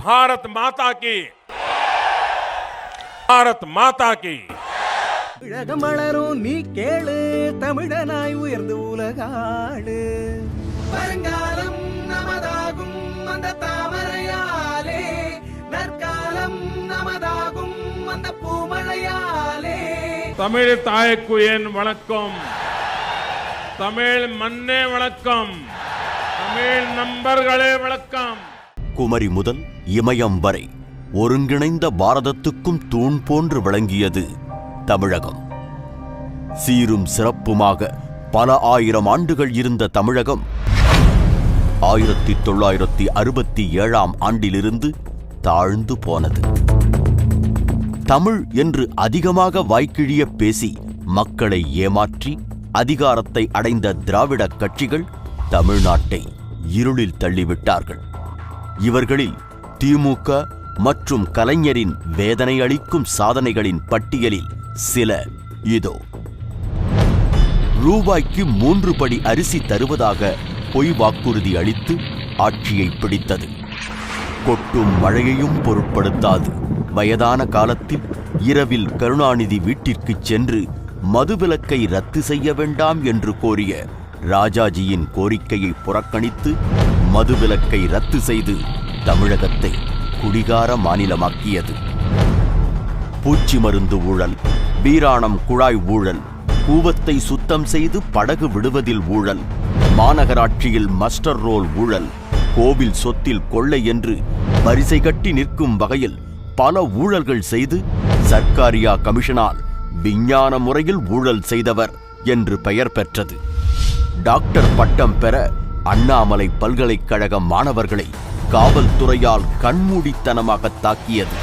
भारत माता की भारत माता की உலகம் மலரும் நீ கேளு தமிழனாய் உயர்ந்து உலகாடு வருங்காலம் நமதாகும் அந்த தாமரையாலே நற்காலம் நமதாகும் அந்த பூமழையாலே தமிழ் தாய்க்கு என் வணக்கம் தமிழ் மண்ணே வணக்கம் தமிழ் நண்பர்களே வணக்கம் குமரி முதல் இமயம் வரை ஒருங்கிணைந்த பாரதத்துக்கும் தூண் போன்று விளங்கியது தமிழகம். சீரும் சிறப்புமாக பல ஆயிரம் ஆண்டுகள் இருந்த தமிழகம் ஆயிரத்தி தொள்ளாயிரத்தி அறுபத்தி ஏழாம் ஆண்டிலிருந்து தாழ்ந்து போனது. தமிழ் என்று அதிகமாக வாய்க்கிழிய பேசி மக்களை ஏமாற்றி அதிகாரத்தை அடைந்த திராவிட கட்சிகள் தமிழ்நாட்டை இருளில் தள்ளிவிட்டார்கள். இவர்களில் திமுக மற்றும் கலைஞரின் வேதனை அளிக்கும் சாதனைகளின் பட்டியலில் சில இதோ. ரூபாய்க்கு மூன்று படி அரிசி தருவதாக பொய் வாக்குறுதி அளித்து ஆட்சியை பிடித்தது. கொட்டும் மழையையும் பொருட்படுத்தாது. வயதான காலத்தில் இரவில் கருணாநிதி வீட்டிற்கு சென்று மதுவிலக்கை ரத்து செய்ய வேண்டாம் என்று கோரிய ராஜாஜியின் கோரிக்கையை புறக்கணித்து மதுவிலக்கை ரத்து செய்து தமிழகத்தை குடிகார மாநிலமாக்கியது. பூச்சி மருந்து ஊழல் பீராணம் குழாய் ஊழல் கூவத்தை சுத்தம் செய்து படகு விடுவதில் ஊழல் மாநகராட்சியில் மஸ்டர் ரோல் ஊழல் கோவில் சொத்தில் கொள்ளை என்று வரிசை கட்டி நிற்கும் வகையில் பல ஊழல்கள் செய்து சர்க்காரியா கமிஷனால் விஞ்ஞான முறையில் ஊழல் செய்தவர் என்று பெயர் பெற்றது. டாக்டர் பட்டம் பெற அண்ணாமலை பல்கலைக்கழக மாணவர்களை காவல்துறையால் கண்மூடித்தனமாக தாக்கியது.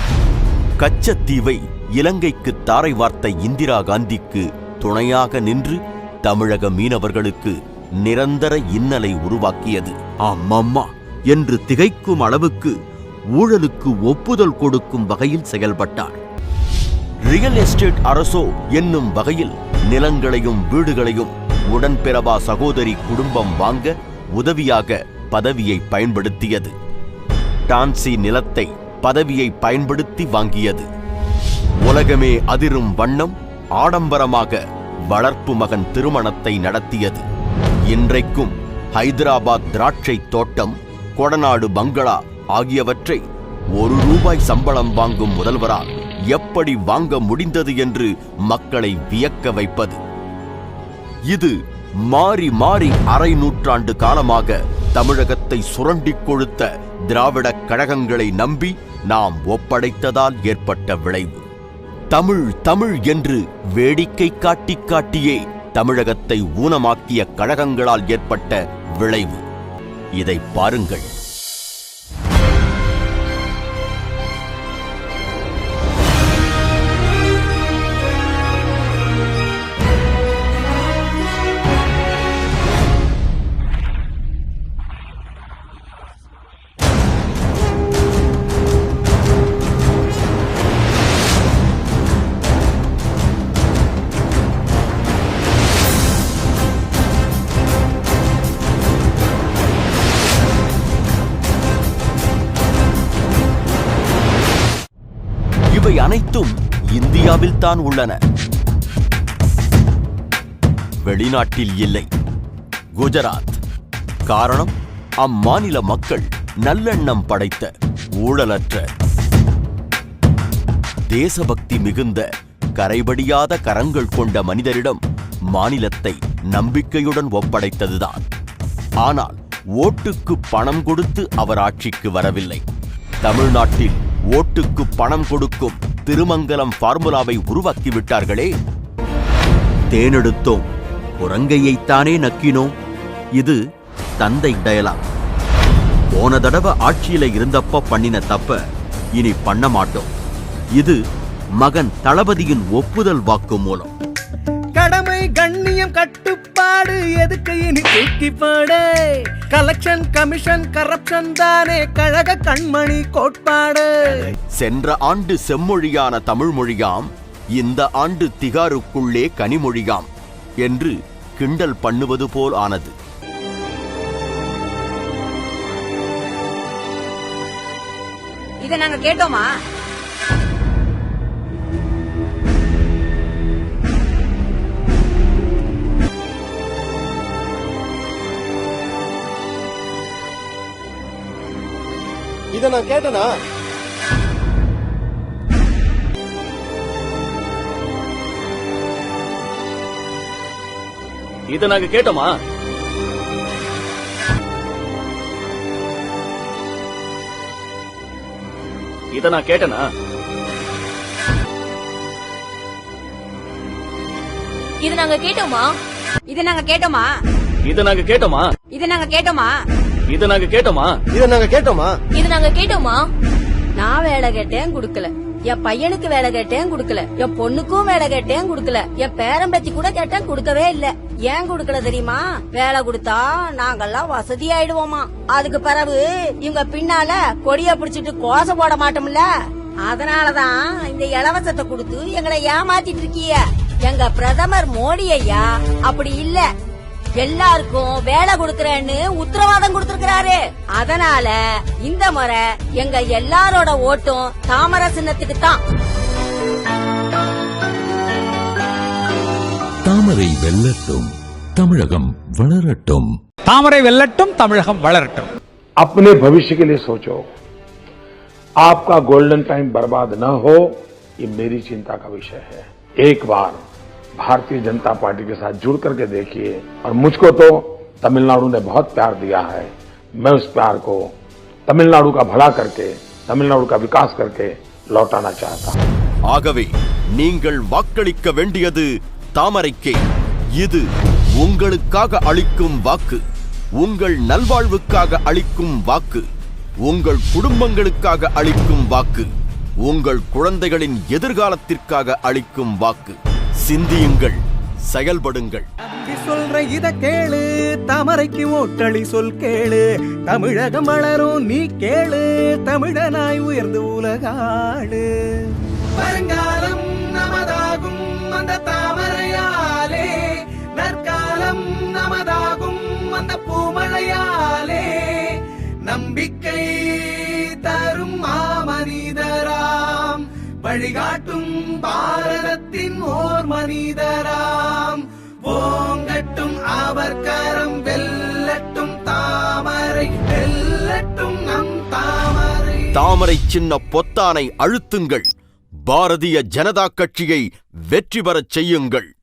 கச்சத்தீவை இலங்கைக்கு தாரை வார்த்த இந்திரா காந்திக்கு துணையாக நின்று தமிழக மீனவர்களுக்கு நிரந்தர இன்னலை உருவாக்கியது. அம்மம்மா! என்று திகைக்கும் அளவுக்கு ஊழலுக்கு ஒப்புதல் கொடுக்கும் வகையில் செயல்பட்டார். ரியல் எஸ்டேட் அரசோ என்னும் வகையில் நிலங்களையும் வீடுகளையும் உடன்பிறவா சகோதரி குடும்பம் வாங்க உதவியாக பதவியை பயன்படுத்தியது. டான்சி நிலத்தை பதவியை பயன்படுத்தி வாங்கியது. உலகமே அதிரும் வண்ணம் ஆடம்பரமாக வளர்ப்பு மகன் திருமணத்தை நடத்தியது. இன்றைக்கும் ஹைதராபாத் திராட்சை தோட்டம் கொடநாடு பங்களா ஆகியவற்றை ஒரு ரூபாய் சம்பளம் வாங்கும் முதல்வரால் எப்படி வாங்க முடிந்தது என்று மக்களை வியக்க வைப்பது. இது மாறி மாறி அரை நூற்றாண்டு காலமாக தமிழகத்தை சுரண்டிக் கொழுத்த திராவிடக் கழகங்களை நம்பி நாம் ஒப்படைத்ததால் ஏற்பட்ட விளைவு. தமிழ் தமிழ் என்று வேடிக்கை காட்டி காட்டியே தமிழகத்தை ஊனமாக்கிய கழகங்களால் ஏற்பட்ட விளைவு. இதை பாருங்கள். அனைத்தும் இந்தியாவில் தான் உள்ளன. வெளிநாட்டில் இல்லை. குஜராத். காரணம் அம்மாநில மக்கள் நல்லெண்ணம் படைத்த ஊழலற்ற தேசபக்தி மிகுந்த கரைபடியாத கரங்கள் கொண்ட மனிதரிடம் மாநிலத்தை நம்பிக்கையுடன் ஒப்படைத்ததுதான். ஆனால் ஓட்டுக்கு பணம் கொடுத்து அவர் ஆட்சிக்கு வரவில்லை. தமிழ்நாட்டில் ஓட்டுக்கு பணம் கொடுக்கும் திருமங்கலம் ஃபார்முலாவை உருவாக்கி விட்டார்களே தேனெடுத்தோம் குரங்கையைத்தானே நக்கினோம். இது தந்தை டயலாக். போன தடவை ஆட்சியில இருந்தப்ப பண்ணின தப்ப இனி பண்ண மாட்டோம். இது மகன் தளபதியின் ஒப்புதல் வாக்கு மூலம். கடமை கண்ணியம் கட்டு எதுக்கு இனி தூக்கி பாடு. கலெக்ஷன் கமிஷன் கரப்ஷன் தானே கழக கண்மணி கோட்பாடு. சென்ற ஆண்டு செம்மொழியான தமிழ் மொழியாம் இந்த ஆண்டு திகாருக்குள்ளே கனிமொழியாம் என்று கிண்டல் பண்ணுவது போல் ஆனது. இத நாங்க கேட்டோமா? இத நான் கேட்டனா? இத நாங்க கேட்டோமா? இத நான் கேட்டனா? இது நாங்க கேட்டோமா? இத நாங்க கேட்டோமா? இத நாங்க கேட்டோமா? இத நாங்க கேட்டோமா? இத நாங்க கேட்டோமா? இத நாங்க கேட்டோமா? இது நாங்க கேட்டோமா? நான் வேலை கேட்டேன் குடுக்கல. என் பையனுக்கு வேலை கேட்டேன் குடுக்கல. என் பொண்ணுக்கும் வேலை கேட்டேன் குடுக்கல. என் பேரம்பேத்தி கூட கேட்டேன் குடுக்கவே இல்ல. ஏன் குடுக்கல தெரியுமா? வேலை கொடுத்தா நாங்கெல்லாம் வசதி ஆயிடுவோமா அதுக்கு பிறகு இவங்க பின்னால கொடிய பிடிச்சிட்டு கோச போட மாட்டோம்ல? அதனாலதான் இந்த இலவசத்தை கொடுத்து எங்களை ஏமாத்திட்டு இருக்கீங்க. எங்க பிரதமர் மோடி ஐயா அப்படி இல்ல. எல்லாருக்கும் வேலை கொடுக்கறேன்னு உத்தரவாதம் கொடுத்திருக்கிறாரு அதனால இந்த முறை எங்க எல்லாரோட ஓட்டும் தாமர சின்னத்துக்கு தான் தாமரை வெல்லட்டும் தமிழகம் வளரட்டும் தாமரை வெல்லட்டும் தமிழகம் வளரட்டும் अपने भविष्य के लिए सोचो आपका गोल्डन टाइम बर्बाद न हो ये मेरी चिंता का विषय है एक बार भारतीय जनता पार्टी के साथ जुड़ करके देखिए और मुझको तो तमिलनाडु ने बहुत प्यार दिया है मैं उस प्यार को तमिलनाडु का भला करके तमिलनाडु का विकास करके लौटाना चाहता हूं ஆகவே நீங்கள் வாக்களிக்க வேண்டியது தாமரைக்கே இது உங்களுக்காக அளிக்கும் வாக்கு உங்கள் நல்வாழ்வுக்காக அளிக்கும் வாக்கு உங்கள் குடும்பங்களுக்காக அளிக்கும் வாக்கு உங்கள் குழந்தைகளின் எதிர்காலத்திற்காக அளிக்கும் வாக்கு சிந்தியுங்கள் செயல்படுங்கள். சொல்ற இத கேளு தாமரைக்கு ஓட்டளி சொல் கேளு. தமிழகம் வளரும் நீ கேளு தமிழனாய் உயர்ந்து உலகாடு வருங்காலம் வழிகாட்டும் பாரதத்தின் ஓர் மனிதராம். ஓங்கட்டும் அவர் கரம் வெல்லட்டும் தாமரை வெல்லட்டும் நம் தாமரை. தாமரை சின்ன பொத்தானை அழுத்துங்கள். பாரதிய ஜனதா கட்சியை வெற்றி பெறச் செய்யுங்கள்.